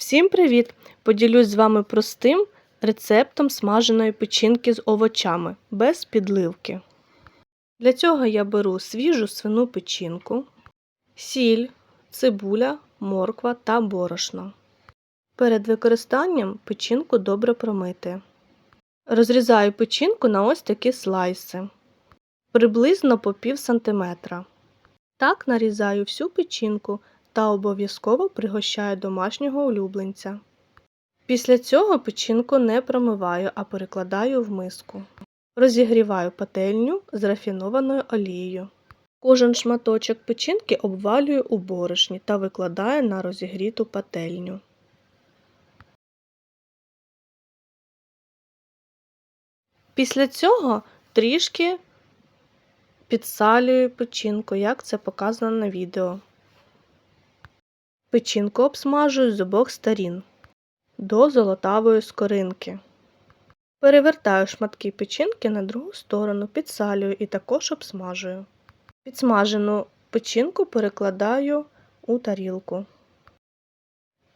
Всім привіт! Поділюсь з вами простим рецептом смаженої печінки з овочами без підливки. Для цього я беру свіжу свину печінку, сіль, цибуля, морква та борошно. Перед використанням печінку добре промити. Розрізаю печінку на ось такі слайси, приблизно по пів сантиметра. Так нарізаю всю печінку та обов'язково пригощаю домашнього улюбленця. Після цього печінку не промиваю, а перекладаю в миску. Розігріваю пательню з рафінованою олією. Кожен шматочок печінки обвалюю у борошні та викладаю на розігріту пательню. Після цього трішки підсалюю печінку, як це показано на відео. Печінку обсмажую з обох сторін до золотавої скоринки. Перевертаю шматки печінки на другу сторону, підсалюю і також обсмажую. Підсмажену печінку перекладаю у тарілку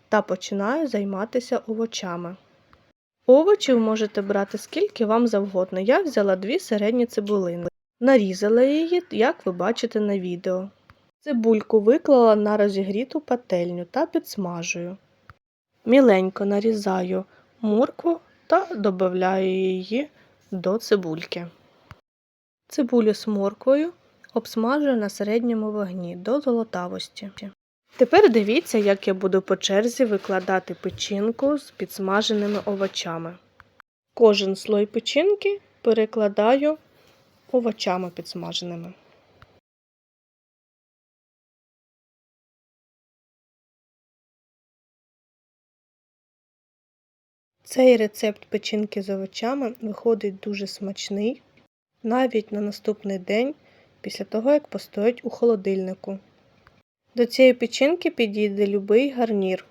та починаю займатися овочами. Овочів можете брати скільки вам завгодно. Я взяла дві середні цибулини. Нарізала її, як ви бачите на відео. Цибульку виклала на розігріту пательню та підсмажую. Міленько нарізаю моркву та додаю її до цибульки. Цибулю з морквою обсмажую на середньому вогні до золотавості. Тепер дивіться, як я буду по черзі викладати печінку з підсмаженими овочами. Кожен слой печінки перекладаю овочами підсмаженими. Цей рецепт печінки з овочами виходить дуже смачний навіть на наступний день після того, як постоять у холодильнику. До цієї печінки підійде любий гарнір,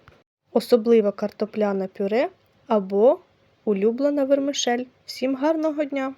особливо картопляне пюре або улюблена вермишель. Всім гарного дня!